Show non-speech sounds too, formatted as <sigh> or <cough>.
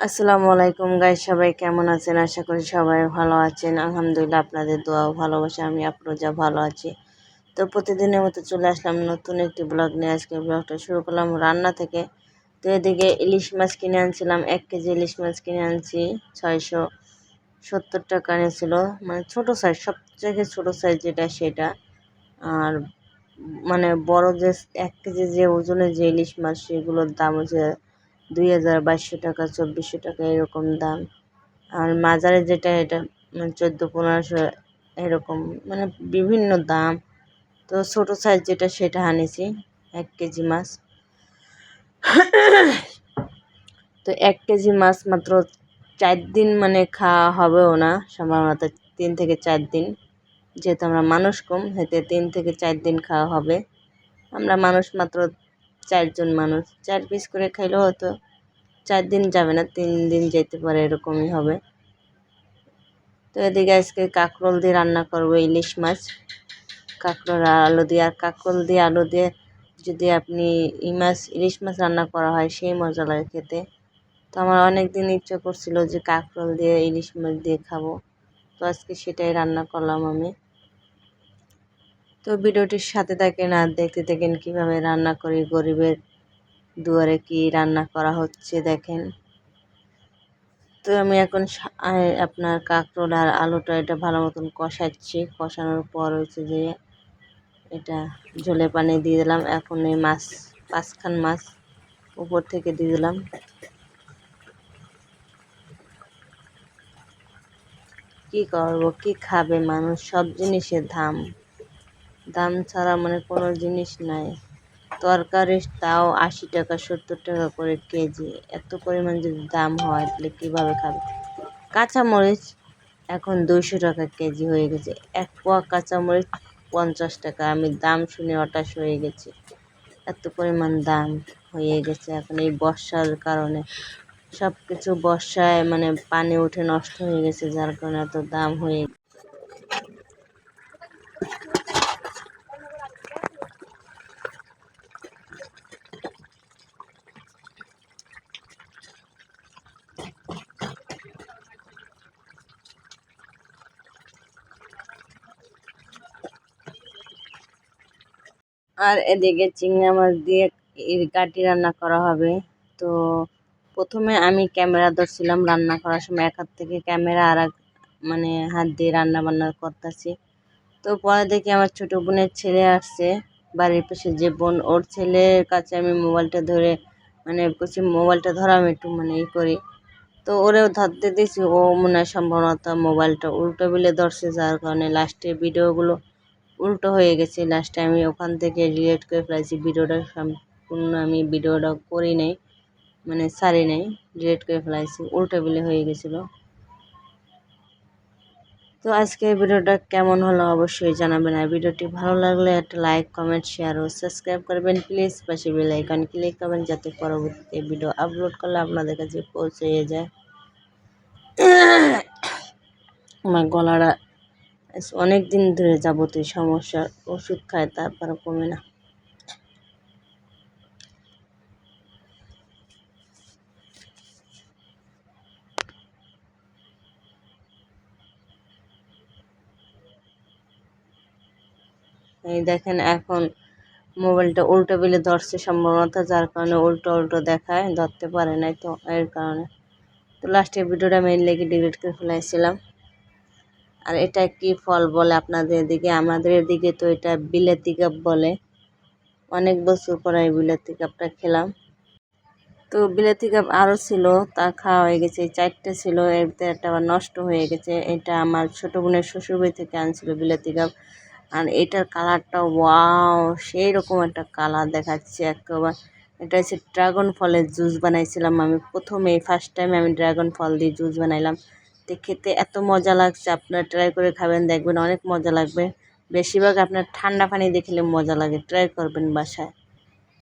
আসসালামু আলাইকুম গাই সবাই কেমন আছেন? আশা করি সবাই ভালো আছেন। আলহামদুলিল্লাহ আপনাদের দোয়া ভালোবাসা, আমি যা ভালো আছি। তো প্রতিদিনের মতো চলে আসলাম নতুন একটি ব্লগ নিয়ে। আজকে ব্লগটা শুরু করলাম রান্না থেকে। তো এদিকে ইলিশ মাছ কিনে আনছিলাম, এক কেজি ইলিশ মাছ কিনে আনছি, ছয়শো সত্তর টাকা নিয়েছিল মানে ছোটো সাইজ সবথেকে ছোটো সাইজ যেটা সেটা। আর মানে বড় যে এক কেজি যে ওজনের যে ইলিশ মাছ, সেগুলোর দাম হচ্ছে দুই হাজার বাইশশো টাকা, চব্বিশশো টাকা এরকম দাম। আর মাজারে যেটা, এটা মানে চোদ্দ, পনেরোশো এরকম মানে বিভিন্ন দাম। তো ছোটো সাইজ যেটা, সেটা আনেছি, এক কেজি মাছ। <coughs> তো এক কেজি মাছ মাত্র চার দিন মানে খাওয়া হবেও না, সম্ভবত তিন থেকে চার দিন। যেহেতু আমরা মানুষ কম হেতে তিন থেকে চার দিন খাওয়া হবে। আমরা মানুষ মাত্র চারজন মানুষ। চার পিস করে খাইলেও হয়তো চার দিন যাবে না, তিন দিন যেতে পারে, এরকমই হবে। তো এদিকে আজকে কাঁকরোল দিয়ে রান্না করব, ইলিশ মাছ। কাঁকরোল, আলু দিয়ে। আর কাঁকরোল দিয়ে, আলু দিয়ে যদি আপনি ই মাছ, ইলিশ মাছ রান্না করা হয়, সেই মজা লাগে খেতে। তো আমার অনেক দিন ইচ্ছে করছিল যে কাঁকরোল দিয়ে, ইলিশ মাছ দিয়ে খাব। তো আজকে সেটাই রান্না করলাম আমি। তো ভিডিওটির সাথে থাকেন আর দেখতে থাকেন কীভাবে রান্না করি, গরিবের দুয়ারে কি রান্না করা হচ্ছে দেখেন। তো আমি এখন আপনার কাঁকরোল আর আলুটা এটা ভালো মতন কষাচ্ছি। কষানোর পর হচ্ছে যে এটা ঝোলে পানি দিয়ে দিলাম। এখন এই মাছ, পাঁচখান মাছ উপর থেকে দিয়ে দিলাম। কি করব, কি খাবে মানুষ? সব জিনিসের দাম। দাম ছাড়া মানে কোনো জিনিস নাই। তরকারি তাও আশি টাকা, সত্তর টাকা করে কেজি। এত পরিমাণ যদি দাম হয়, তাহলে কীভাবে খাবে? কাঁচামরিচ এখন দুইশো টাকা কেজি হয়ে গেছে। এক পোয়া কাঁচামরিচ পঞ্চাশ টাকা। আমি দাম শুনে হতাশ হয়ে গেছি। এত পরিমাণ দাম হয়ে গেছে এখন এই বর্ষার কারণে। সব কিছু বর্ষায় মানে পানি উঠে নষ্ট হয়ে গেছে, যার কারণে এত দাম হয়ে আর এদিকে চিংড়া মাছ দিয়ে কাটি রান্না করা হবে। তো প্রথমে আমি ক্যামেরা ধরছিলাম রান্না করার সময় এক হাত থেকে ক্যামেরা আর এক মানে হাত দিয়ে রান্না বান্না করতেছি। তো পরে দেখি আমার ছোটো বোনের ছেলে আসছে, বাড়ির পাশে যে বোন, ওর ছেলের কাছে আমি মোবাইলটা ধরে মানে বলছি, মোবাইলটা ধরা, আমি একটু মানে ই করি। তো ওরেও ধরতে দিয়েছি ও মনে হয় সম্ভবত মোবাইলটা উল্টো বিলে ধরছে, যার কারণে লাস্টে ভিডিওগুলো উল্টো হয়ে গেছে। লাস্টে আমি ওখান থেকে ডিলেট করে ফেলেছি। ভিডিওটা সম্পূর্ণ আমি ভিডিওটা করি নাই মানে সারি নাই ডিলেট করে ফেলাইছি উল্টো বিলে হয়ে গেছিল। তো আজকে ভিডিওটা কেমন হলো অবশ্যই জানাবেন। আর ভিডিওটি ভালো লাগলে একটা লাইক কমেন্ট শেয়ার ও সাবস্ক্রাইব করবেন। প্লিজ পাশে বেল আইকন ক্লিক করবেন যাতে পরবর্তীতে ভিডিও আপলোড করলে আপনাদের কাছে পৌঁছে যায়। <coughs> আমার গলাটা অনেক দিন ধরে যাবতীয় সমস্যার ওষুধ খায়, তারপরে কমে না। এই দেখেন এখন মোবাইলটা উল্টো বিলে ধরছে সম্ভবত, যার কারণে উল্টো উল্টো দেখায়, ধরতে পারে নাই তো, এর কারণে। তো লাস্টের ভিডিওটা আমি লেগে ডিলিট করে ফেলাইছিলাম। আর এটা কি ফল বলে আপনাদের এদিকে? আমাদের এদিকে তো এটা বিলেতি কাপ বলে। অনেক বছর পর এই বিলেতি কাপটা খেলাম। তো বিলেতি কাপ আরও ছিল, তা খাওয়া হয়ে গেছে। চারটে ছিল এতে একটা আবার নষ্ট হয়ে গেছে। এটা আমার ছোটো বোনের শ্বশুরবাড়ি থেকে আনছিল বিলেতি কাপ আর এটার কালারটা ওয়াও সেই রকম একটা কালার দেখাচ্ছে একেবারে। এটা হচ্ছে ড্রাগন ফলের জুস বানাইছিলাম আমি। প্রথমে, ফার্স্ট টাইম আমি ড্রাগন ফল দিয়ে জুস বানাইলাম। তো খেতে এত মজা লাগছে। আপনারা ট্রাই করে খাবেন, দেখবেন অনেক মজা লাগবে। বেশিরভাগ আপনার ঠান্ডা পানি দেখলে মজা লাগে। ট্রাই করবেন বাসায়।